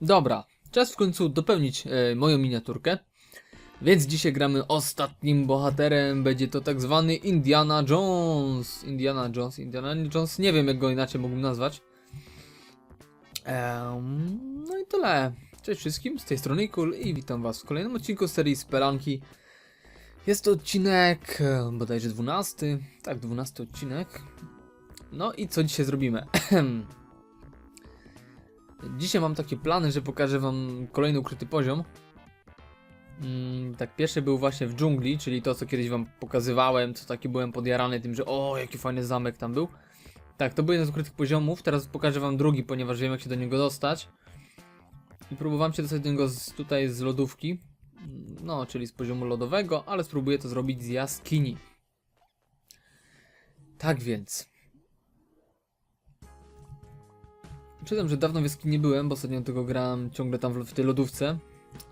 Dobra, czas w końcu dopełnić e, moją miniaturkę. Więc dzisiaj gramy ostatnim bohaterem. Będzie to tak zwany Indiana Jones. Indiana Jones, Indiana Jones. Nie wiem, jak go inaczej mógłbym nazwać. Em, no i tyle. Cześć wszystkim, z tej strony Kul i witam was w kolejnym odcinku serii Spelanki. Jest to odcinek e, bodajże 12. Tak, 12 odcinek. No i co dzisiaj zrobimy? Dzisiaj mam takie plany, że pokażę wam kolejny ukryty poziom. Mm, tak, pierwszy był właśnie w dżungli, czyli to, co kiedyś wam pokazywałem, co taki byłem podjarany tym, że o, jaki fajny zamek tam był. Tak, to był jeden z ukrytych poziomów, teraz pokażę wam drugi, ponieważ wiem, jak się do niego dostać. I próbowałem się dostać do niego z, tutaj z lodówki, no, czyli z poziomu lodowego, ale spróbuję to zrobić z jaskini. Tak więc, Przyznam, że dawno w jaskini nie byłem, bo ostatnio tylko grałem ciągle tam w, w tej lodówce.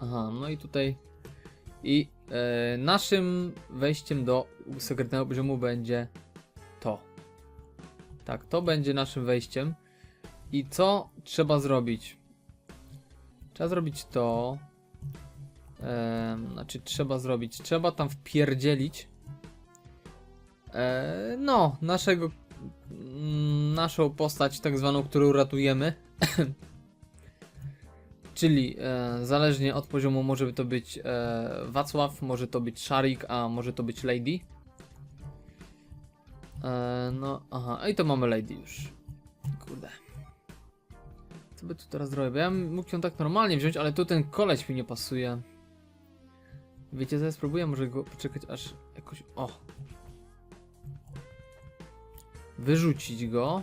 Aha, no i tutaj. I e, naszym wejściem do sekretnego poziomu będzie to. Tak, to będzie naszym wejściem. I co trzeba zrobić? Trzeba zrobić to. E, znaczy, trzeba zrobić. Trzeba tam wpierdzielić. E, no, naszego naszą postać, tak zwaną, którą ratujemy. Czyli e, zależnie od poziomu może to być e, Wacław, może to być Szarik, a może to być Lady. E, no, aha, i to mamy Lady już. Kurde. Co by tu teraz zrobić? Ja bym mógł ją tak normalnie wziąć, ale tu ten koleś mi nie pasuje. Wiecie, zaraz spróbuję może go poczekać aż jakoś... O, wyrzucić go.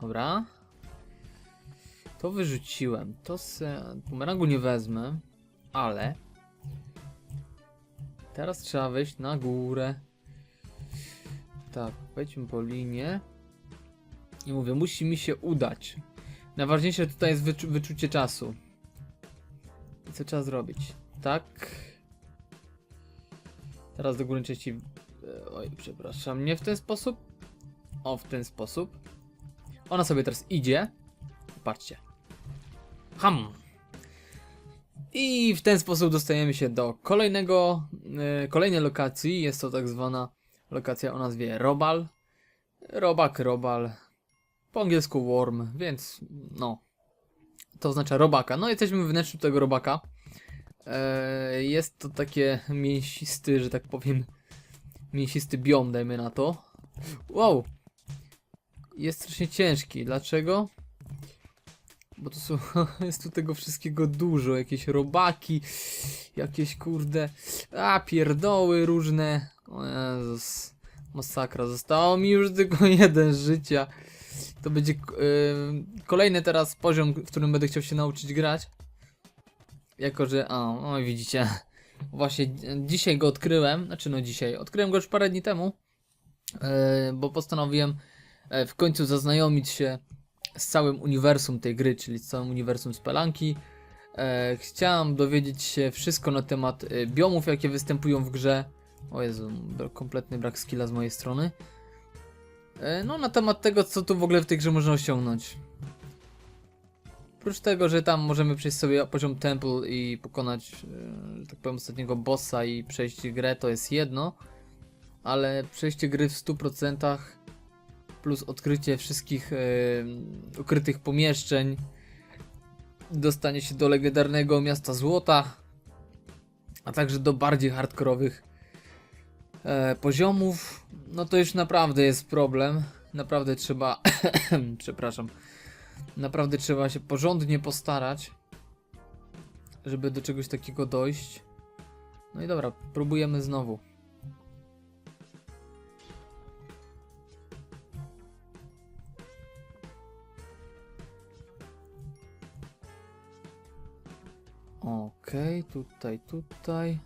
Dobra. To wyrzuciłem. To se bumerangu nie wezmę, ale teraz trzeba wejść na górę. Tak, wejdźmy po linie. I mówię, musi mi się udać. Najważniejsze tutaj jest wyczu wyczucie czasu. I co trzeba zrobić? Tak. Teraz do górnej części Oj, przepraszam, nie w ten sposób. O, w ten sposób. Ona sobie teraz idzie. Patrzcie. Ham! I w ten sposób dostajemy się do kolejnego, e, kolejnej lokacji. Jest to tak zwana lokacja o nazwie Robal. Robak, Robal. Po angielsku worm, więc no. To oznacza robaka. No jesteśmy w wnętrzu tego robaka. E, jest to takie mięsisty, że tak powiem, mięsisty biom, dajmy na to. Wow! Jest strasznie ciężki. Dlaczego? Bo to są, jest tu tego wszystkiego dużo. Jakieś robaki, jakieś kurde, a pierdoły różne. O Jezus, masakra. Zostało mi już tylko jeden życia. To będzie yy, kolejny teraz poziom, w którym będę chciał się nauczyć grać. Jako, że, o, no widzicie, Właśnie dzi- dzisiaj go odkryłem, znaczy no dzisiaj, odkryłem go już parę dni temu, e, bo postanowiłem e, w końcu zaznajomić się z całym uniwersum tej gry, czyli z całym uniwersum Spelanki. E, chciałem dowiedzieć się wszystko na temat biomów, jakie występują w grze. O Jezu, kompletny brak skilla z mojej strony. No na temat tego, co tu w ogóle w tej grze można osiągnąć. Oprócz tego, że tam możemy przejść sobie poziom Temple i pokonać, e, że tak powiem, ostatniego bossa i przejść grę, to jest jedno. Ale przejście gry w 100% plus odkrycie wszystkich e, ukrytych pomieszczeń, dostanie się do legendarnego miasta złota, a także do bardziej hardkorowych e, poziomów, no to już naprawdę jest problem. Naprawdę trzeba, przepraszam, Naprawdę trzeba się porządnie postarać, żeby do czegoś takiego dojść. No i dobra, próbujemy znowu. Okej, tutaj, tutaj.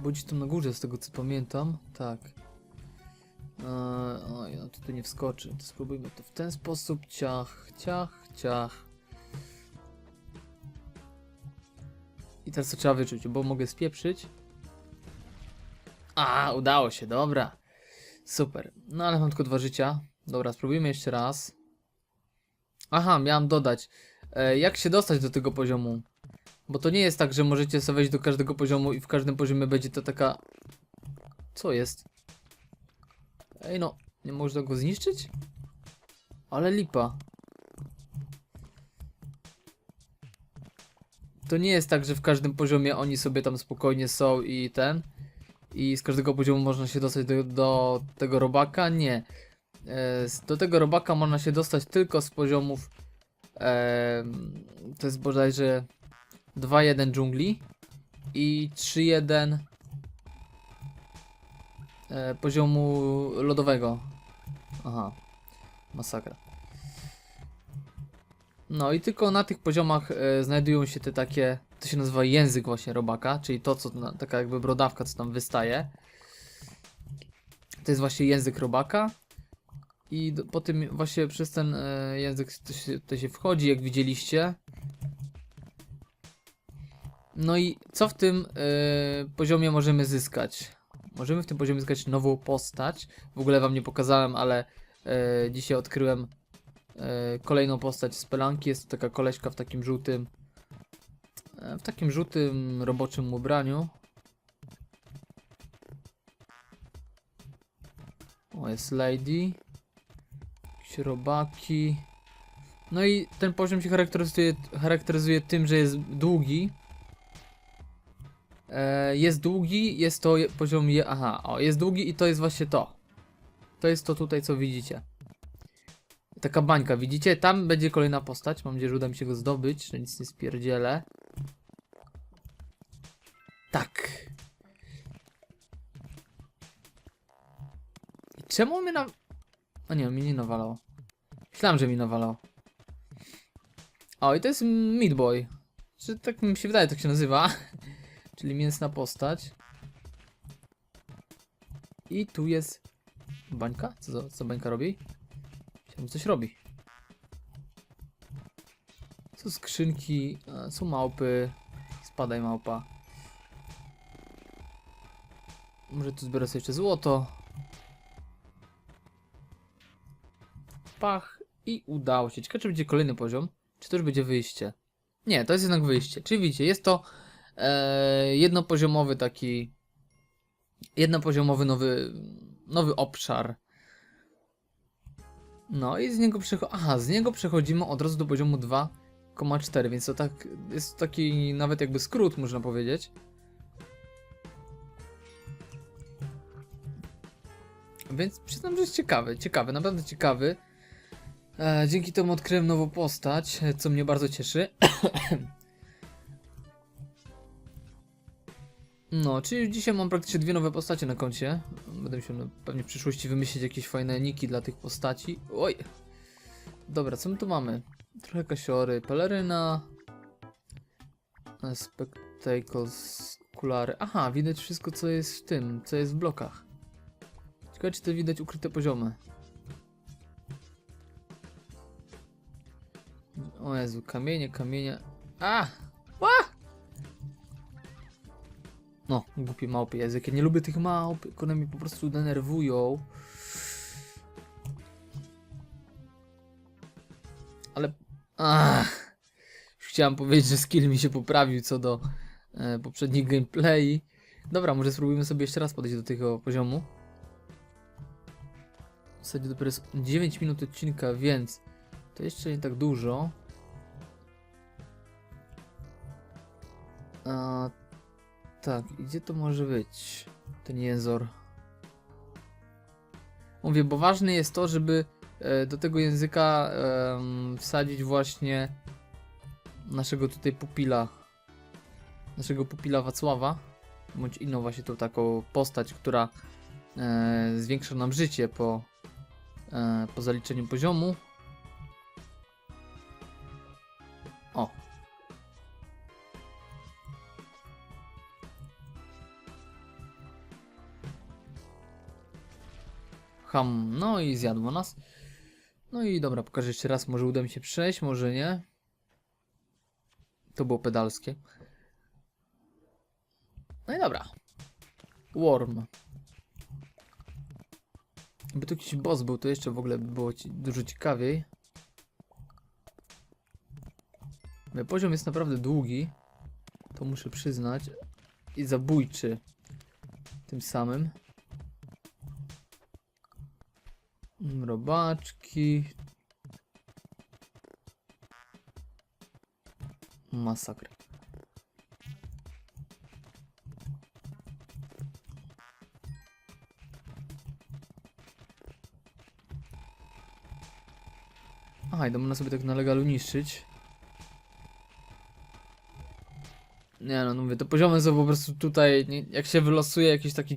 Budzi tam na górze, z tego co pamiętam. Tak. Eee, oj, no tutaj nie wskoczy. To spróbujmy to w ten sposób. Ciach, ciach, ciach. I teraz to trzeba wyczuć, bo mogę spieprzyć. A, udało się, dobra. Super. No ale mam tylko dwa życia. Dobra, spróbujmy jeszcze raz. Aha, miałem dodać. E, jak się dostać do tego poziomu? Bo to nie jest tak, że możecie sobie wejść do każdego poziomu i w każdym poziomie będzie to taka... Co jest? Ej no, nie można go zniszczyć? Ale lipa. To nie jest tak, że w każdym poziomie oni sobie tam spokojnie są i ten. I z każdego poziomu można się dostać do, do tego robaka? Nie. E, do tego robaka można się dostać tylko z poziomów. to jest bodajże 2-1 dżungli i 3-1 e, poziomu lodowego. Aha, masakra. No i tylko na tych poziomach e, znajdują się te takie, to się nazywa język właśnie robaka, czyli to co, na, taka jakby brodawka co tam wystaje. To jest właśnie język robaka. I do, po tym właśnie przez ten e, język to się, to się wchodzi, jak widzieliście. No i co w tym e, poziomie możemy zyskać? Możemy w tym poziomie zyskać nową postać. W ogóle wam nie pokazałem, ale e, dzisiaj odkryłem kolejną postać z pelanki. Jest to taka koleśka w takim żółtym e, w takim żółtym roboczym ubraniu. O, jest lady. Jakieś robaki. No i ten poziom się charakteryzuje, charakteryzuje tym, że jest długi. E, jest długi, jest to poziom aha, o, jest długi i to jest właśnie to. To jest to tutaj, co widzicie. Taka bańka, widzicie? Tam będzie kolejna postać. Mam nadzieję, że uda mi się go zdobyć, że nic nie spierdzielę. Tak. I czemu mnie na... O nie, mi nie nawalał. Myślałem, że mi nawalał. O, i to jest Meat Boy. Czy tak mi się wydaje, tak się nazywa. Czyli mięsna postać. I tu jest bańka. Co, za- co bańka robi? Że coś robi. Są skrzynki, są małpy. Spadaj małpa. Może tu zbiorę sobie jeszcze złoto. Pach. I udało się. Ciekawe, czy będzie kolejny poziom. Czy to już będzie wyjście? Nie, to jest jednak wyjście. Czyli widzicie, jest to e, jednopoziomowy taki jednopoziomowy nowy nowy obszar. No i z niego przecho Aha, z niego przechodzimy od razu do poziomu 2,4, więc to tak jest taki nawet jakby skrót można powiedzieć. Więc przyznam, że jest ciekawy, ciekawy, naprawdę ciekawy. E, dzięki temu odkryłem nową postać, co mnie bardzo cieszy. No, czyli dzisiaj mam praktycznie dwie nowe postacie na koncie. Będę musiał no, pewnie w przyszłości wymyślić jakieś fajne niki dla tych postaci. Oj! Dobra, co my tu mamy? Trochę kasiory, peleryna. e, Spectacles, okulary. Aha, widać wszystko co jest w tym, co jest w blokach. Ciekawe czy to widać ukryte poziomy. O Jezu, kamienie, kamienie. A! No, głupi małpy język. Ja nie lubię tych małp, one mnie po prostu denerwują. Ale... Ach, już chciałem powiedzieć, że skill mi się poprawił co do e, poprzednich gameplay. Dobra, może spróbujmy sobie jeszcze raz podejść do tego poziomu. W zasadzie dopiero jest 9 minut odcinka, więc to jeszcze nie tak dużo. A, tak, gdzie to może być? Ten jęzor. Mówię, bo ważne jest to, żeby e, do tego języka wsadzić właśnie naszego tutaj pupila. Naszego pupila Wacława. Bądź inną właśnie tą taką postać, która e, zwiększa nam życie po, e, po zaliczeniu poziomu. Ham, no i zjadło nas. No i dobra, pokażę jeszcze raz, może uda mi się przejść, może nie. To było pedalskie. No i dobra. Worm. By tu jakiś boss był, to jeszcze w ogóle by było dużo ciekawiej. Poziom jest naprawdę długi. To muszę przyznać. I zabójczy. Tym samym. Robaczki. Masakra. Aha, i to można sobie tak na legalu niszczyć. Nie no, no mówię, te poziomy są po prostu tutaj, nie, jak się wylosuje jakiś taki...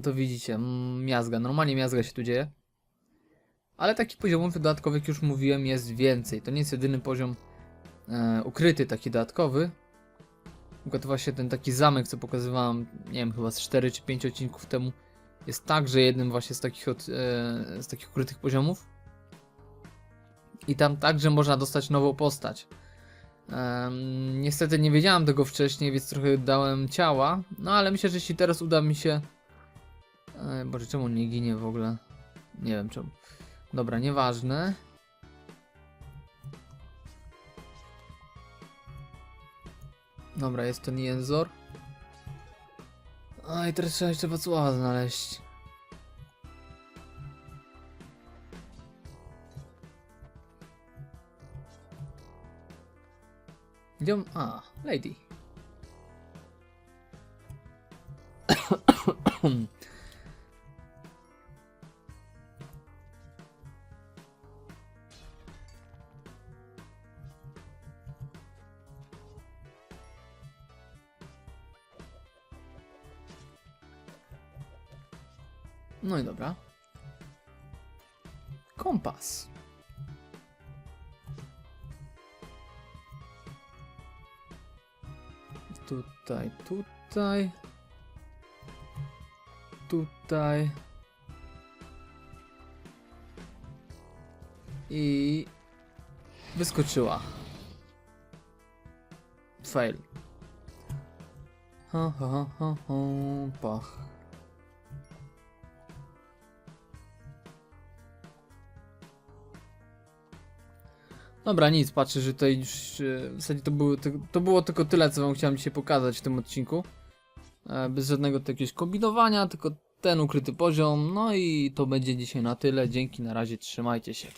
No to widzicie, mm, miazga, normalnie miazga się tu dzieje. Ale takich poziomów dodatkowych, już mówiłem, jest więcej. To nie jest jedyny poziom e, ukryty, taki dodatkowy. Tylko to właśnie ten taki zamek, co pokazywałem, nie wiem, chyba z 4 czy 5 odcinków temu, jest także jednym właśnie z takich, od, e, z takich ukrytych poziomów. I tam także można dostać nową postać. Em, niestety nie wiedziałem tego wcześniej, więc trochę dałem ciała. No ale myślę, że jeśli teraz uda mi się. E, Boże, czemu nie ginie w ogóle? Nie wiem czemu. Dobra, nieważne. Dobra, jest to Nienzor. A i teraz trzeba jeszcze Wacława znaleźć. Gdzie on? A, Lady. I dobra. Kompas. Tutaj, tutaj. Tutaj. I wyskoczyła. Fail. Ha, ha, ha, ha, ha, pach. Dobra, nic, patrzę, że tutaj już e, w zasadzie to było, to, to było tylko tyle, co wam chciałem dzisiaj pokazać w tym odcinku. E, Bez żadnego jakiegoś kombinowania, tylko ten ukryty poziom. No i to będzie dzisiaj na tyle. Dzięki, na razie, trzymajcie się.